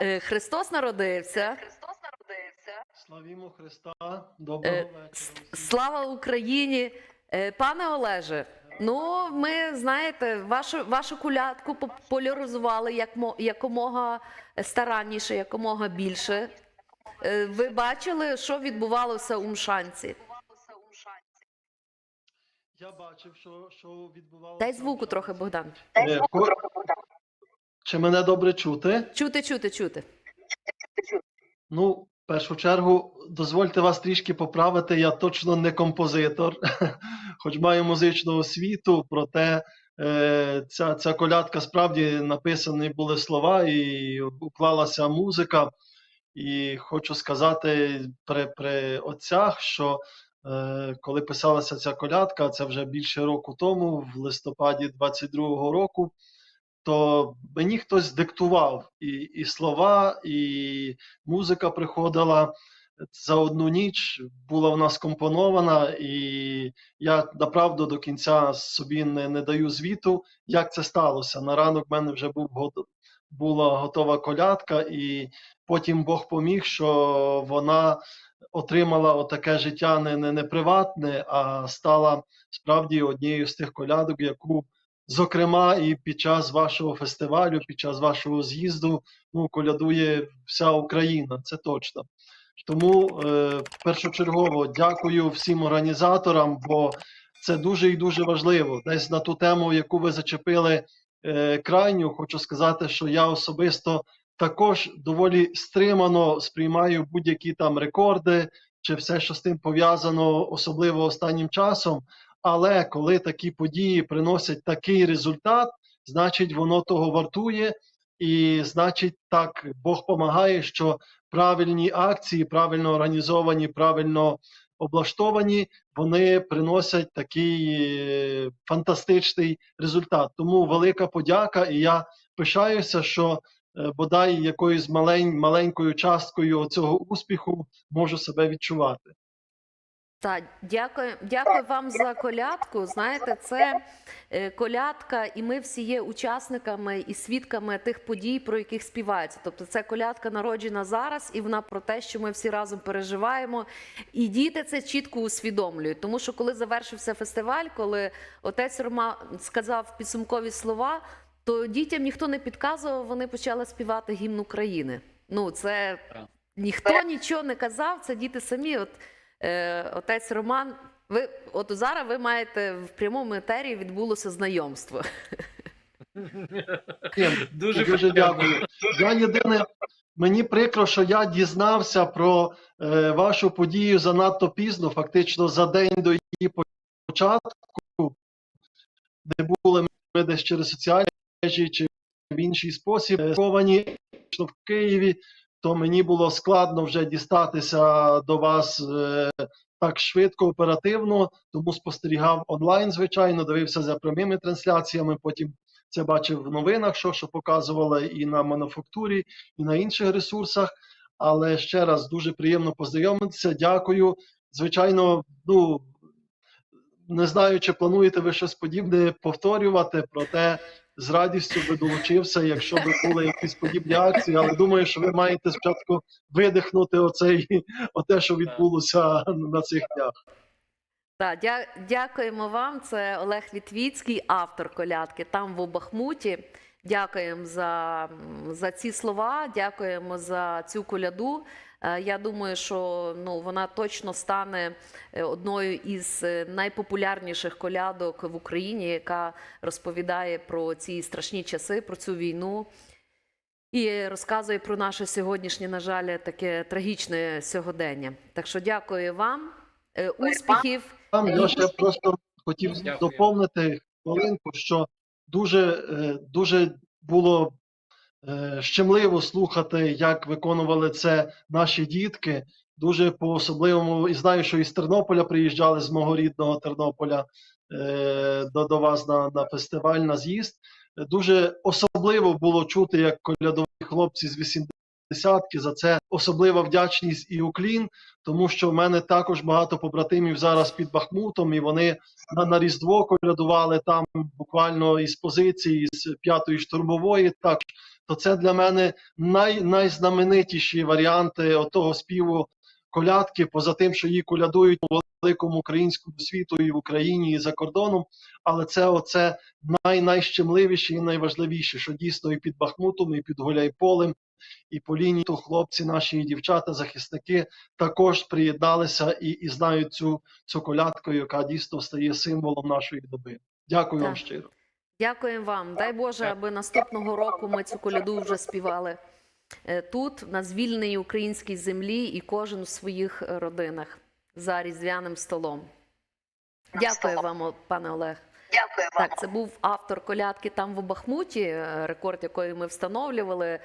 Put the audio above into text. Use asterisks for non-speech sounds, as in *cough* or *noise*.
Е, Христос народився. Славімо Христа, доброго Е, вечора. Слава Україні! Е, Пане Олеже, ну ми знаєте, вашу вашу кулятку популяризували як якомога старанніше, якомога більше. Ви бачили, що відбувалося у Мшанці? Я бачив, що, що відбувалося. Дай звуку трохи, Богдан. Е, ко- Чи мене добре чути? Чути, чути, чути. Ну, в першу чергу, дозвольте вас трішки поправити. Я точно не композитор, *laughs* хоч маю музичну освіту, проте е, ця, ця колядка справді написані були слова і уклалася музика. І хочу сказати при, при отцях, що е, коли писалася ця колядка, це вже більше року тому, в листопаді 22-го року, то мені хтось диктував і, і слова, і музика приходила за одну ніч, була вона скомпонована, і я направду до кінця собі не, не даю звіту, як це сталося. На ранок в мене вже був була готова колядка, і потім Бог поміг, що вона отримала отаке життя не, не, не приватне, а стала справді однією з тих колядок, яку Зокрема, і під час вашого фестивалю, під час вашого з'їзду, ну, колядує вся Україна, це точно. Тому е, першочергово дякую всім організаторам, бо це дуже і дуже важливо. Десь на ту тему, яку ви зачепили е, крайню, хочу сказати, що я особисто також доволі стримано сприймаю будь-які там рекорди чи все, що з тим пов'язано, особливо останнім часом. Але коли такі події приносять такий результат, значить воно того вартує, і значить, так Бог допомагає, що правильні акції, правильно організовані, правильно облаштовані, вони приносять такий е, фантастичний результат. Тому велика подяка, і я пишаюся, що е, бодай якоюсь малень, маленькою часткою цього успіху можу себе відчувати. Так, дякую, дякую вам за колядку. Знаєте, це е, колядка, і ми всі є учасниками і свідками тих подій, про яких співається. Тобто, це колядка народжена зараз, і вона про те, що ми всі разом переживаємо. І діти це чітко усвідомлюють. Тому що коли завершився фестиваль, коли отець Рома сказав підсумкові слова, то дітям ніхто не підказував, вони почали співати гімн України. Ну, це ніхто нічого не казав, це діти самі. От е, отець Роман. Ви от зараз ви маєте в прямому етері відбулося знайомство. Дуже, Дуже дякую. Я єдине, мені прикро, що я дізнався про е, вашу подію занадто пізно, фактично за день до її початку, де були ми десь через соціальні мережі чи в інший спосіб е, сховані в Києві, то мені було складно вже дістатися до вас е, так швидко, оперативно, тому спостерігав онлайн, звичайно, дивився за прямими трансляціями, потім це бачив в новинах, що, що показували і на мануфактурі, і на інших ресурсах. Але ще раз дуже приємно познайомитися. Дякую. Звичайно, ну не знаю, чи плануєте ви щось подібне повторювати, проте з радістю би долучився, якщо б були якісь подібні акції. Але думаю, що ви маєте спочатку видихнути оцей, оте, що відбулося на цих днях. Так, дя, дякуємо вам. Це Олег Вітвіцький, автор колядки там в Бахмуті. Дякуємо за, за ці слова, дякуємо за цю коляду. Е, Я думаю, що ну, вона точно стане е, одною із е, найпопулярніших колядок в Україні, яка розповідає про ці страшні часи, про цю війну. І розказує про наше сьогоднішнє, на жаль, таке трагічне сьогодення. Так що дякую вам, успіхів. Там я ще просто хотів Дякую. доповнити хвилинку, що дуже, дуже було щемливо слухати, як виконували це наші дітки. Дуже по-особливому, і знаю, що із Тернополя приїжджали з мого рідного Тернополя е, до, до вас на, на фестиваль, на з'їзд. Дуже особливо було чути, як колядові хлопці з десятки. За це особлива вдячність і уклін, тому що в мене також багато побратимів зараз під Бахмутом, і вони на, на Різдво колядували там буквально із позиції з п'ятої штурмової. Так то це для мене най, найзнаменитіші варіанти отого співу колядки, поза тим, що її колядують великому українському світу і в Україні, і за кордоном. Але це оце най, найщемливіше і найважливіше, що дійсно і під Бахмутом, і під Гуляйполем, і по лінії то хлопці, наші і дівчата, захисники також приєдналися і, і знають цю, цю колядку, яка дійсно стає символом нашої доби. Дякую вам щиро. Дякуємо вам. Дай Боже, аби наступного року ми цю коляду вже співали е, тут, на звільненій українській землі, і кожен у своїх родинах за різдвяним столом. Дякую вам, пане Олег. Дякую вам. Так, це був автор колядки там в Бахмуті, е, рекорд якої ми встановлювали.